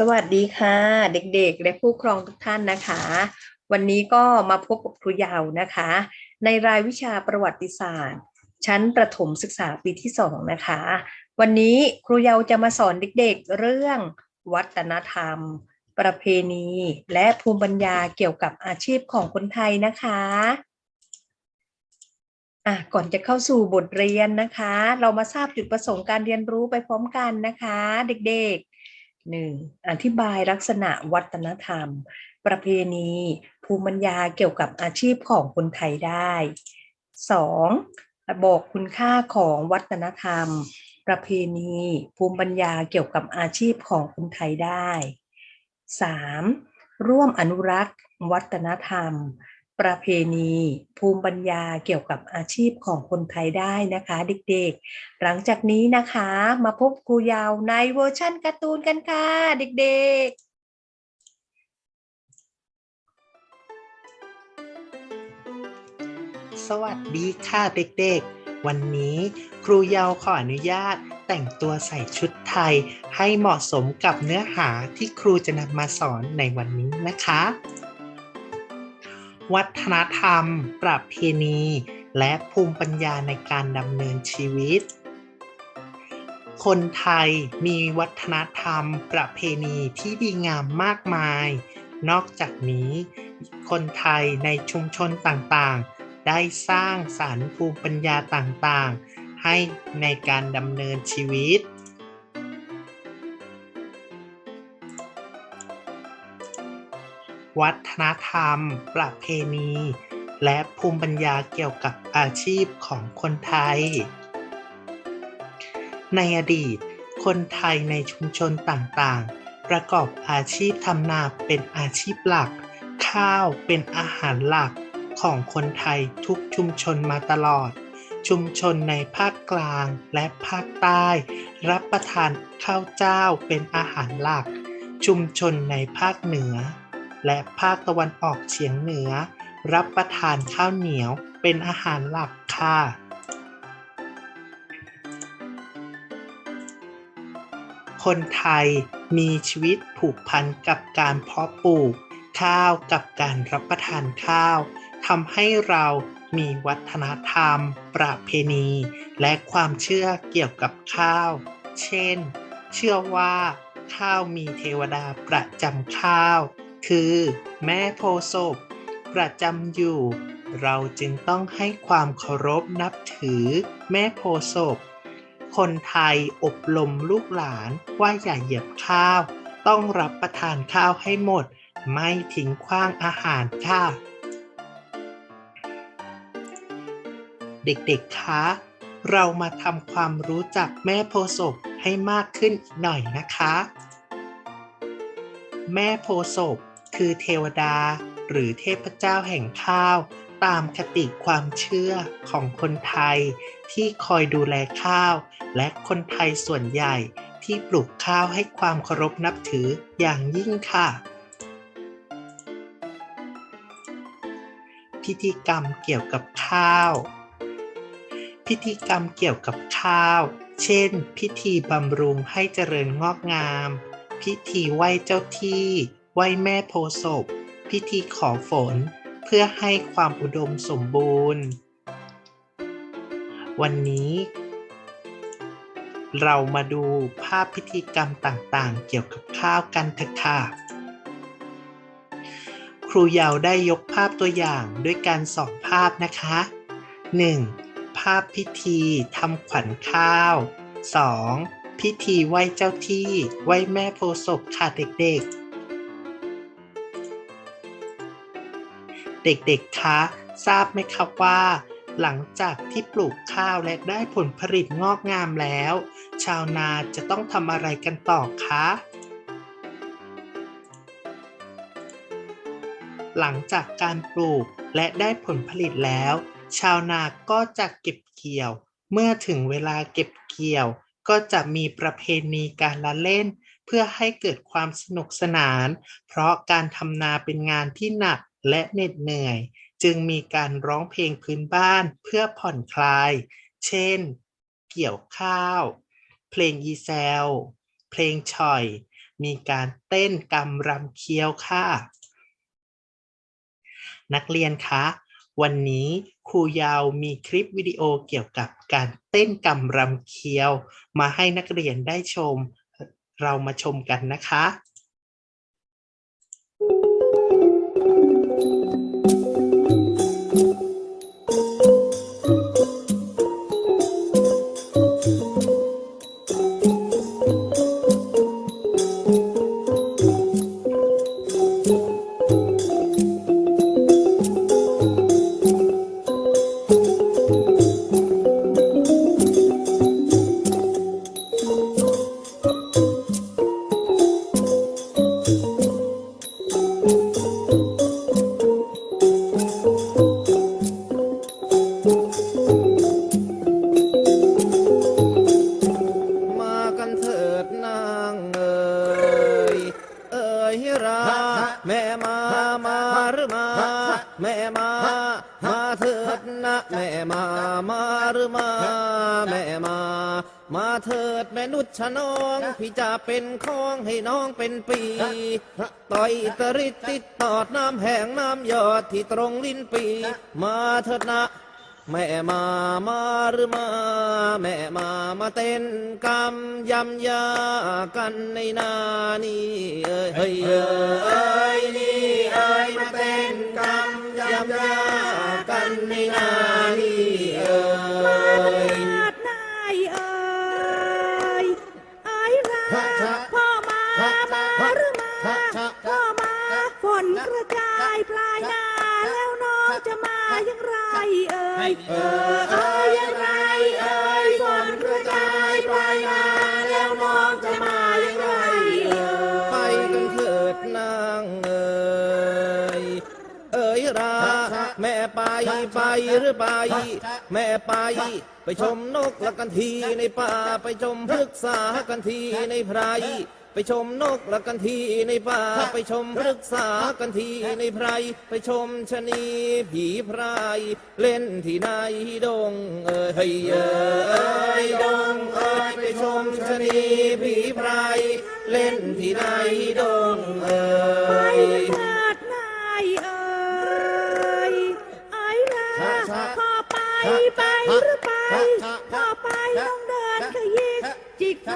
สวัสดีค่ะ เด็กๆ และผู้ปกครองทุกท่านนะคะ วันนี้ก็มาพบกับครูยาวนะคะ ในรายวิชาประวัติศาสตร์ ชั้นประถมศึกษาปีที่สองนะคะ วันนี้ครูยาวจะมาสอนเด็กๆ เรื่องวัฒนธรรม ประเพณี และภูมิปัญญาเกี่ยวกับอาชีพของคนไทยนะคะอะก่อนจะเข้าสู่บทเรียนนะคะ เรามาทราบจุดประสงค์การเรียนรู้ไปพร้อมกันนะคะ เด็กๆ หนึ่งอธิบายลักษณะวัฒนธรรม ประเพณี ภูมิปัญญาเกี่ยวกับอาชีพของคนไทยได้สองบอกคุณค่าของวัฒนธรรม ประเพณี ภูมิปัญญาเกี่ยวกับอาชีพของคนไทยได้สามร่วมอนุรักษ์ วัฒนธรรม ประเพณี ภูมิปัญญาเกี่ยวกับอาชีพของคนไทยได้นะคะ เด็กๆ หลังจากนี้นะคะมาพบครูยาวในเวอร์ชั่นการ์ตูนกันค่ะ เด็กๆสวัสดีค่ะเด็กๆ วันนี้ครูเยาวขออนุญาตแต่งตัวใส่ชุดไทยให้เหมาะสมกับเนื้อหาที่ครูจะนำมาสอนในวันนี้นะคะ วัฒนธรรม ประเพณี และภูมิปัญญาในการดำเนินชีวิต คนไทยมีวัฒนธรรม ประเพณีที่ดีงามมากมาย นอกจากนี้ คนไทยในชุมชนต่างๆ ได้สร้างสารรค์ภูมิปัญญาต่างๆ ให้ในการดำเนินชีวิต วัฒนธรรม ประเพณี และภูมิปัญญาเกี่ยวกับอาชีพของคนไทย ในอดีต คนไทยในชุมชนต่างๆ ประกอบอาชีพทำนาเป็นอาชีพหลัก ข้าวเป็นอาหารหลักของคนไทยทุกชุมชนมาตลอด ชุมชนในภาคกลางและภาคใต้ รับประทานข้าวเจ้าเป็นอาหารหลัก ชุมชนในภาคเหนือ และภาคตะวันออกเฉียงเหนือ รับประทานข้าวเหนียวเป็นอาหารหลักค่ะคนไทยมีชีวิตผูกพันกับการเพาะปลูก ข้าวกับการรับประทานข้าวทำให้เรามีวัฒนธรรม ประเพณี และความเชื่อเกี่ยวกับข้าว เช่น เชื่อว่า ข้าวมีเทวดาประจำข้าว คือ แม่โพศพประจำอยู่ เราจึงต้องให้ความเคารพนับถือแม่โพศพคนไทยอบรมลูกหลานว่าอย่าเหยียบข้าว ต้องรับประทานข้าวให้หมด ไม่ทิ้งขว้างอาหารค่ะ เด็กๆ คะ เรามาทำความรู้จักแม่โพศพให้มากขึ้นอีกหน่อยนะคะ แม่โพศพ คือเทวดาหรือเทพเจ้าแห่งข้าว ตามคติความเชื่อของคนไทยที่คอยดูแลข้าว และคนไทยส่วนใหญ่ที่ปลูกข้าวให้ความเคารพนับถืออย่างยิ่งค่ะ พิธีกรรมเกี่ยวกับข้าว พิธีกรรมเกี่ยวกับข้าว เช่น พิธีบำรุงให้เจริญงอกงาม พิธีไหว้เจ้าที่ ไหว้แม่โพศพ พิธีขอฝน เพื่อให้ความอุดมสมบูรณ์ วันนี้ เรามาดูภาพพิธีกรรมต่างๆ เกี่ยวกับข้าวกันเถอะค่ะครูยาวได้ยกภาพตัวอย่างด้วยการสองภาพนะคะ 1. ภาพพิธีทำขวัญข้าว 2. พิธีไหว้เจ้าที่ ไหว้แม่โพศพค่ะเด็กๆ เด็กๆ คะ ทราบไหมครับว่า หลังจากที่ปลูกข้าวและได้ผลผลิตงอกงามแล้ว ชาวนาจะต้องทำอะไรกันต่อคะ หลังจากการปลูกและได้ผลผลิตแล้ว ชาวนาก็จะเก็บเกี่ยว เมื่อถึงเวลาเก็บเกี่ยว ก็จะมีประเพณีการละเล่น เพื่อให้เกิดความสนุกสนาน เพราะการทำนาเป็นงานที่หนัก และเหน็ดเหนื่อย จึงมีการร้องเพลงพื้นบ้านเพื่อผ่อนคลาย เช่น เกี่ยวข้าว เพลงอีแซวเพลงฉ่อย มีการเต้นกำรำเคี้ยวค่ะ นักเรียนคะ วันนี้ครูยาวมีคลิปวิดีโอเกี่ยวกับการเต้นกำรำเคี้ยว มาให้นักเรียนได้ชม เรามาชมกันนะคะ มามาเถิดนะแม่มา มาหรือมาแม่มา มาเถิดแม่นุชน้อง พี่จะเป็นของให้น้องเป็นปี ต่อยตริติดตอดน้ำแห้งน้ำยอดที่ตรงลิ้นปี มาเถิดนะแม่มา มาหรือมา แม่มา มาเต้นกำยำยากันในนานี่เอ้ยเฮ้ยเอ้ยนี่เอ้ยมาเต้นกำ ยำยากันในนานี่เอ้ยนาดนายเอ่ยเอ้ยราฮะฮะพ่อมาฮะมาหรือมาฮะฮะพ่อมาฝนกระจายปลายนาแล้วน้องจะมาอย่างไรเอ่ยเออ หรือไป แม่ไป ไปชมนกละกันทีในป่า ไปชมพฤกษากันทีในไพรไปชมนกละกันทีในป่า ไปชมพฤกษากันทีในไพร ไปชมชะนีผีพราย เล่นที่ในดงเอ้ยเฮ้ยเอ้ยดงเอ้ยไปชมชะนีผีพราย เล่นที่ในดงเอ้ไปยเถิดนาย ไปหรือไปพ่อไปต้องเดินขยิกจิกไป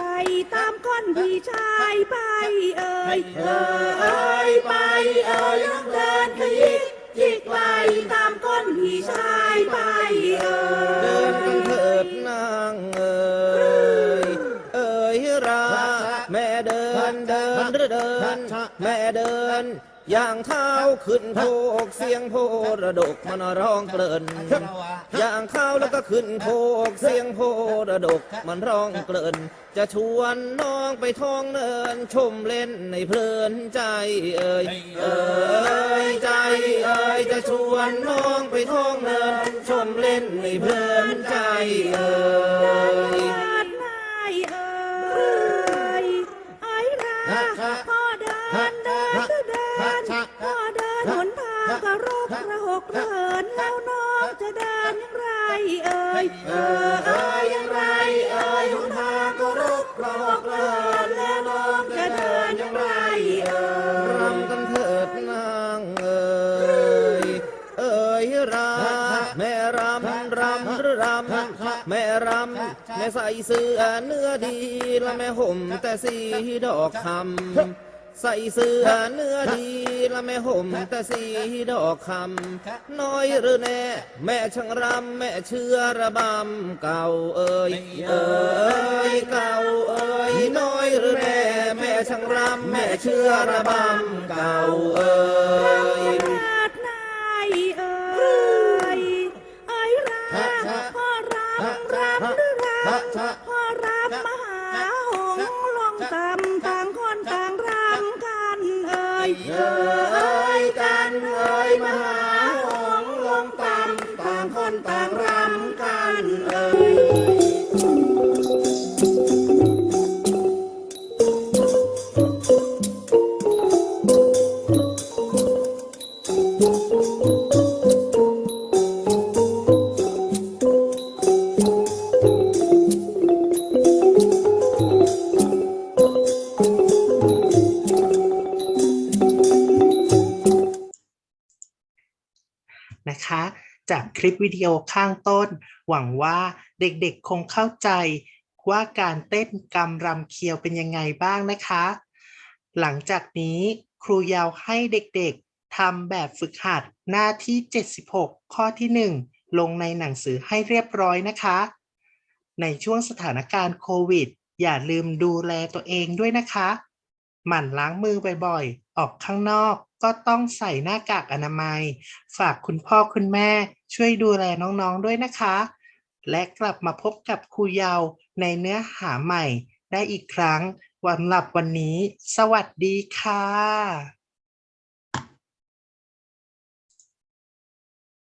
ตามก้อนพี่ชายไปเอ่ยเอ่ยเอ่ยไปเอ่ยต้องเดินขยิกจิกไปตามก้อนพี่ชายไปเอ่ย อย่างเท้าขึ้นโพกเสียงโพระดกมันร้องเกลิ่นอย่างเข้าแล้วก็ขึ้นโพกเสียงโพระดกมันร้องเกลิ่นจะชวนน้องไปท้องเนินชมเล่นในเพลินใจเอ่ยเอ่ยใจเอ่ยจะชวนน้องไปท้องเนินชมเล่นในเพลินใจเอ่ยเถิดนายเอ่ยเอ้ยราำหรือรำแม่รำแม่ใส่เสื้อเนื้อดีและแม่ห่มแต่สีดอกคำใส่เสื้อเนื้อดีและแม่ห่มแต่สีดอกคำน้อยหรือแน่ แม่ช่างรำแม่เชื่อระบำเก่าเอ่ยเอ่ยเก่าเอ่ยน้อยหรือแน่ แม่ช่างรำแม่เชื่อระบำเก่าเอ่ย เคลิปวิดีโอข้างต้น หวังว่าเด็กๆคงเข้าใจว่าการเต้นกำรำเคียวเป็นยังไงบ้างนะคะ หลังจากนี้ครูยาวให้เด็กๆทำแบบฝึกหัดหน้าที่ 76 ข้อที่ 1 ลงในหนังสือให้เรียบร้อยนะคะ ในช่วงสถานการณ์โควิด อย่าลืมดูแลตัวเองด้วยนะคะ หมั่นล้างมือบ่อยๆ ออกข้างนอก ก็ต้องใส่หน้ากากอนามัย ฝากคุณพ่อคุณแม่ช่วยดูแลน้องๆด้วยนะคะ และกลับมาพบกับครูเยาวในเนื้อหาใหม่ได้อีกครั้งวันหลับวันนี้ สวัสดีค่ะ